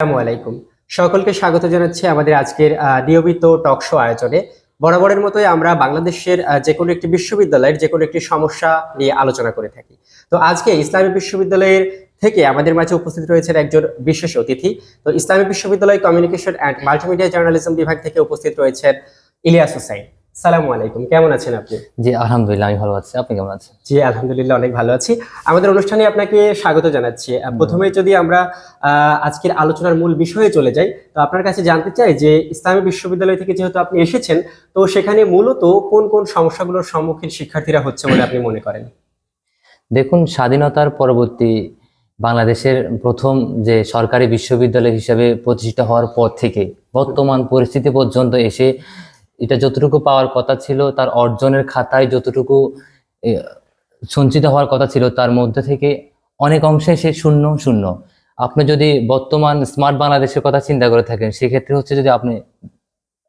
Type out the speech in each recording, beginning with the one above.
আসসালামু আলাইকুম। সকলকে স্বাগত জানাচ্ছি আমাদের আজকের নিয়মিত টক শো আয়োজনে। বরাবরের মতোই আমরা বাংলাদেশের যে কোনো একটি বিশ্ববিদ্যালয়ের যে কোনো একটি সমস্যা নিয়ে আলোচনা করে থাকি। তো আজকে ইসলামী বিশ্ববিদ্যালয়ের থেকে আমাদের মাঝে উপস্থিত রয়েছেন একজন বিশেষ অতিথি। তো ইসলামী বিশ্ববিদ্যালয় কমিউনিকেশন অ্যান্ড মাল্টিমিডিয়া জার্নালিজম বিভাগ থেকে উপস্থিত রয়েছেন ইলিয়াস হুসাইন। সালামু আলাইকুম কেমন আছেন আপনি? জি আলহামদুলিল্লাহ আমি ভালো আছি। আপনি কেমন আছেন? জি আলহামদুলিল্লাহ অনেক ভালো আছি। আমাদের অনুষ্ঠানে আপনাকে স্বাগত জানাচ্ছি। প্রথমে যদি আমরা আজকের আলোচনার মূল বিষয়ে চলে যাই তো আপনার কাছে জানতে চাই যে ইসলামী বিশ্ববিদ্যালয় থেকে যেহেতু আপনি এসেছেন তো সেখানে মূলত কোন কোন সমস্যাগুলোর সম্মুখীন শিক্ষার্থীরা হচ্ছে বলে আপনি মনে করেন? দেখুন স্বাধীনতার পরবর্তী বাংলাদেশের প্রথম যে সরকারি বিশ্ববিদ্যালয় হিসেবে প্রতিষ্ঠিত হওয়ার পর থেকে বর্তমান পরিস্থিতি পর্যন্ত এসে এটা যতটুকু পাওয়ার কথা ছিল তার অর্জনের খাতায় যতটুকু সঞ্চিত হওয়ার কথা ছিল তার মধ্যে থেকে অনেক অংশে সে শূন্য শূন্য। আপনি যদি বর্তমান স্মার্ট বাংলাদেশের কথা চিন্তা করে থাকেন সেক্ষেত্রে হচ্ছে যদি আপনি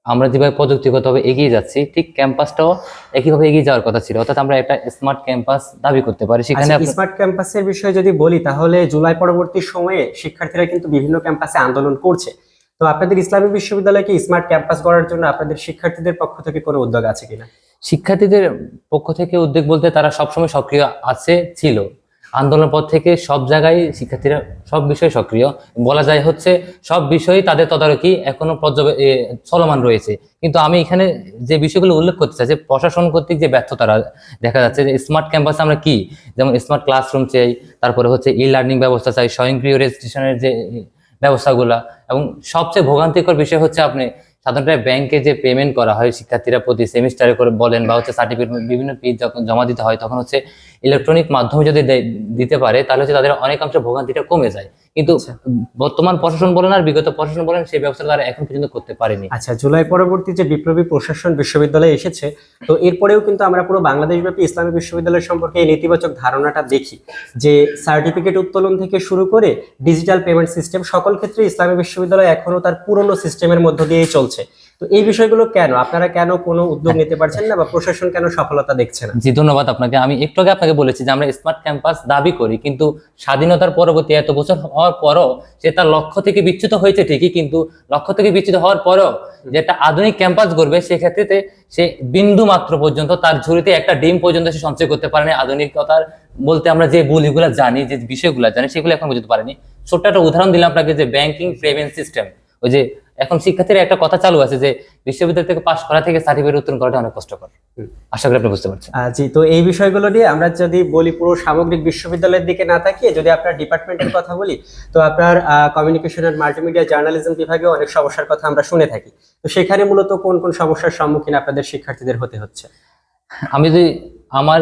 আমরা যেভাবে প্রযুক্তিগতভাবে এগিয়ে যাচ্ছি ঠিক ক্যাম্পাসটাও একইভাবে এগিয়ে যাওয়ার কথা ছিল। অর্থাৎ আমরা একটা স্মার্ট ক্যাম্পাস দাবি করতে পারি সেখানে স্মার্ট ক্যাম্পাসের বিষয়ে যদি বলি তাহলে জুলাই পরবর্তী সময়ে শিক্ষার্থীরা কিন্তু বিভিন্ন ক্যাম্পাসে আন্দোলন করছে। তো আপনাদের ইসলামী বিশ্ববিদ্যালয়ে কি স্মার্ট ক্যাম্পাস গড়ার জন্য আপনাদের শিক্ষার্থীদের পক্ষ থেকে কোনো উদ্যোগ আছে কিনা? শিক্ষার্থীদের পক্ষ থেকে উদ্যোগ বলতে তারা সবসময় সক্রিয় আছে, ছিল। আন্দোলনের পর থেকে সব জায়গায় শিক্ষার্থীরা সব বিষয়ে সক্রিয়। বলা যায় হচ্ছে সব বিষয়েই তাদের তদারকি এখনও চলমান রয়েছে। কিন্তু আমি এখানে যে বিষয়গুলো উল্লেখ করতে চাই, যে প্রশাসন কর্তৃক যে ব্যর্থতারা দেখা যাচ্ছে, যে স্মার্ট ক্যাম্পাস আমরা কি? যেমন স্মার্ট ক্লাসরুম চাই, তারপরে হচ্ছে ই লার্নিং ব্যবস্থা চাই, স্বয়ংক্রিয় রেজিস্ট্রেশনের যে ব্যবস্থাগুলা। এবং সবচেয়ে ভোগান্তিকর বিষয় হচ্ছে আপনি সাধারণত ব্যাংকে যে পেমেন্ট করা হয়, শিক্ষার্থীরা প্রতি সেমিস্টারে করে বলেন বা হচ্ছে সার্টিফিকেট বিভিন্ন ফি যখন জমা দিতে হয়, তখন হচ্ছে ইলেকট্রনিক মাধ্যমে যদি দিতে পারে, তাহলে হচ্ছে তাদের অনেকাংশ ভোগান্তিটা কমে যায়। কিন্তু আচ্ছা। বর্তমান প্রশাসন বলেন আর বিগত প্রশাসন বলেন সেই ব্যবস্থা তারা এখন পর্যন্ত করতে পারেনি আচ্ছা জুলাই পরবর্তী যে বিপ্লবী প্রশাসন বিশ্ববিদ্যালয়ে এসেছে তো এরপরেও কিন্তু আমরা পুরো বাংলাদেশ ব্যাপী ইসলামী বিশ্ববিদ্যালয় সম্পর্কে এই নেতিবাচক ধারণাটা দেখি যে সার্টিফিকেট উত্তোলন থেকে শুরু করে ডিজিটাল পেমেন্ট সিস্টেম সকল ক্ষেত্রে ইসলামী বিশ্ববিদ্যালয় এখনও তার পুরনো সিস্টেমের মধ্য দিয়েই চলছে তো এই বিষয়গুলো কেন? আপনারা কেন কোনো উদ্যোগ নিতে পারছেন না বা প্রশাসন কেন সফলতা দেখছে না? জি ধন্যবাদ আপনাকে। আমি একটু আগে আপনাকে বলেছি যে আমরা স্মার্ট ক্যাম্পাস দাবি করি কিন্তু স্বাধীনতার পরবর্তী এত বছর হওয়ার পরও সে তার লক্ষ্য থেকে বিচ্যুত হয়েছে ঠিকই কিন্তু লক্ষ্য থেকে বিচ্যুত হওয়ার পরও যে একটা আধুনিক ক্যাম্পাস গড়বে সেক্ষেত্রে সে বিন্দু মাত্র পর্যন্ত তার ঝুড়িতে একটা ডিম পর্যন্ত সে সঞ্চয় করতে পারেনি। আধুনিকতার বলতে আমরা যে বলিগুলো জানি যে বিষয়গুলো জানি সেগুলো এখন বুঝতে পারেনি। ছোট্ট একটা উদাহরণ দিলাম আপনাকে যে ব্যাংকিং পেমেন্ট সিস্টেম ওই যে এখন শিক্ষার্থীরা একটা কথা চালু আছে যে বিশ্ববিদ্যালয় থেকে পাশ করা থেকে সার্টিফিকেট উত্তোলন করাটা অনেক কষ্টকর। আশা করি আপনি বুঝতে পারছেন। জি তো এই বিষয়গুলো নিয়ে আমরা যদি বলি পুরো সামগ্রিক বিশ্ববিদ্যালয়ের দিকে না তাকিয়ে যদি আপনার ডিপার্টমেন্টের কথা বলি তো আপনার কমিউনিকেশন এন্ড মাল্টিমিডিয়া জার্নালিজম বিভাগে অনেক সমস্যার কথা আমরা শুনে থাকি। তো সেখানে মূলত কোন কোন সমস্যার সম্মুখীন আপনাদের শিক্ষার্থীদের হতে হচ্ছে? আমি যদি আমার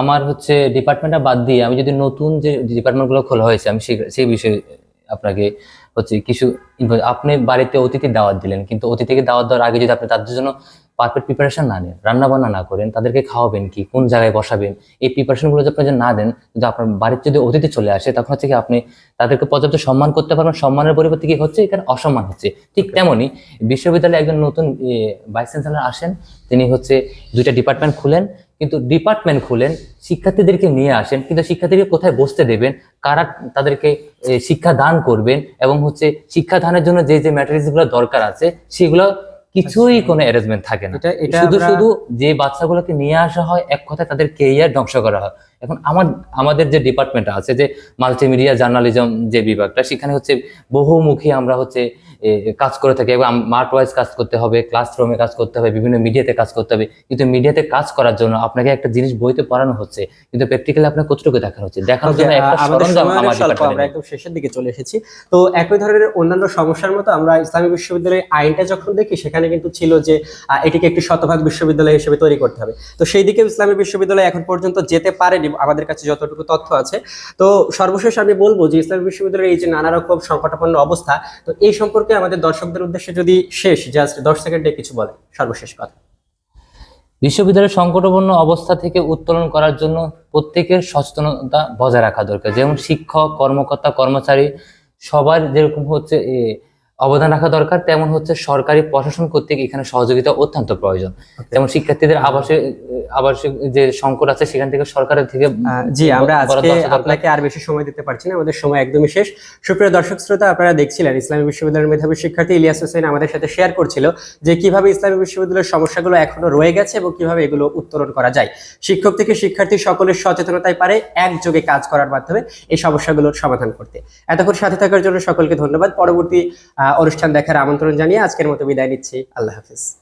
আমার হচ্ছে ডিপার্টমেন্টটা বাদ দিয়ে আমি যদি নতুন যে ডিপার্টমেন্টগুলো খোলা হয়েছে আমি সেই বিষয়ে আপনাকে হচ্ছে কিছু আপনি বাড়িতে অতিথি দাওয়াত দিলেন কিন্তু অতিথিকে দাওয়াত দেওয়ার আগে যদি আপনি তাদের জন্য পারফেক্ট প্রিপারেশন না নেন রান্না বান্না না করেন তাদেরকে খাওয়াবেন কি কোন জায়গায় বসাবেন এই প্রিপারেশনগুলো যদি আপনি যদি না দেন যদি আপনার বাড়িতে যদি অতিথি চলে আসে তখন হচ্ছে কি আপনি তাদেরকে পর্যাপ্ত সম্মান করতে পারবেন সম্মানের পরিবর্তে কি হচ্ছে এখানে অসম্মান হচ্ছে। ঠিক তেমনই বিশ্ববিদ্যালয়ে একজন নতুন ভাইস চ্যান্সেলর আসেন তিনি হচ্ছে দুইটা ডিপার্টমেন্ট খুলেন কিন্তু ডিপার্টমেন্ট খুলেন শিক্ষার্থীদেরকে নিয়ে আসেন কিন্তু শিক্ষার্থীদের কোথায় বসতে দেবেন কারা তাদেরকে শিক্ষা দান করবেন এবং হচ্ছে শিক্ষা দানের জন্য যে যে ম্যাটেরিয়ালসগুলো দরকার আছে সেগুলো কিছুই কোনো অ্যারেঞ্জমেন্ট থাকে না। শুধু শুধু যে বাচ্চাগুলোকে নিয়ে আসা হয় এক কথায় তাদের কেরিয়ার ধ্বংস করা হয়। এখন আমার আমাদের যে ডিপার্টমেন্ট আছে যে মাল্টিমিডিয়া জার্নালিজম যে বিভাগটা সেখানে হচ্ছে বহুমুখী আমরা হচ্ছে কাজ করে থাকি। এবং মার্ট ওয়াইজ কাজ করতে হবে ক্লাসরুমে কাজ করতে হবে বিভিন্ন মিডিয়াতে কাজ করতে হবে। কিন্তু মিডিয়াতে কাজ করার জন্য আপনাকে একটা জিনিস বইতে পড়ানো হচ্ছে কিন্তু প্র্যাকটিক্যালি আপনার কতটুকু দেখানো হচ্ছে? দেখানোর জন্য একটা সরঞ্জাম আমার একদম শেষের দিকে চলে এসেছি। তো একই ধরনের অন্যান্য সমস্যার মতো আমরা ইসলামী বিশ্ববিদ্যালয়ের আইনটা যখন দেখি সেখানে কিন্তু ছিল যে এটিকে একটি শতভাগ বিশ্ববিদ্যালয় হিসেবে তৈরি করতে হবে। তো সেই দিকে ইসলামী বিশ্ববিদ্যালয় এখন পর্যন্ত যেতে পারেনি আমাদের কাছে যতটুকু তথ্য আছে। তো সর্বশেষ আমি বলব যে ইসলামী বিশ্ববিদ্যালয়ের এই যে নানা রকম সংকটাপন্ন অবস্থা, তো এই সম্পর্কে আমাদের দর্শকদের উদ্দেশ্যে যদি শেষ, জাস্ট দশ সেকেন্ডে কিছু বলে সর্বশেষ কথা। বিশ্ববিদ্যালয়ের সংকটপূর্ণ অবস্থা থেকে উত্তোলন করার জন্য প্রত্যেকের সচেতনতা বজায় রাখা দরকার। যেমন শিক্ষক, কর্মকর্তা, কর্মচারী, সবার যেরকম হচ্ছে অবদান রাখা দরকার। তেমন হচ্ছে সরকারি প্রশাসন কর্তৃক এখানে সহযোগিতা অত্যন্ত প্রয়োজন। যেমন শিক্ষার্থীদের আবাসে আবাসিক যে সংকট আছে সেখান থেকে সরকারের থেকে জি আমরা আজকে আপনাকে আর বেশি সময় দিতে পারছি না আমাদের সময় একদমই শেষ। সুপ্রিয় দর্শক শ্রোতা আপনারা দেখছিলেন ইসলামী বিশ্ববিদ্যালয়ের মেধাবী শিক্ষার্থী ইলিয়াস হোসেন আমাদের সাথে শেয়ার করছিল যে কীভাবে ইসলামী বিশ্ববিদ্যালয়ের সমস্যাগুলো এখনও রয়ে গেছে এবং কীভাবে এগুলো উত্তরণ করা যায়। শিক্ষক থেকে শিক্ষার্থী সকলের সচেতনতায় পারে একযোগে কাজ করার মাধ্যমে এই সমস্যাগুলোর সমাধান করতে। এতক্ষণ সাথে থাকার জন্য সকলকে ধন্যবাদ। পরবর্তী অনুষ্ঠান দেখার আমন্ত্রণ জানিয়ে আজকের মতো বিদায় নিচ্ছি। আল্লাহ হাফিজ।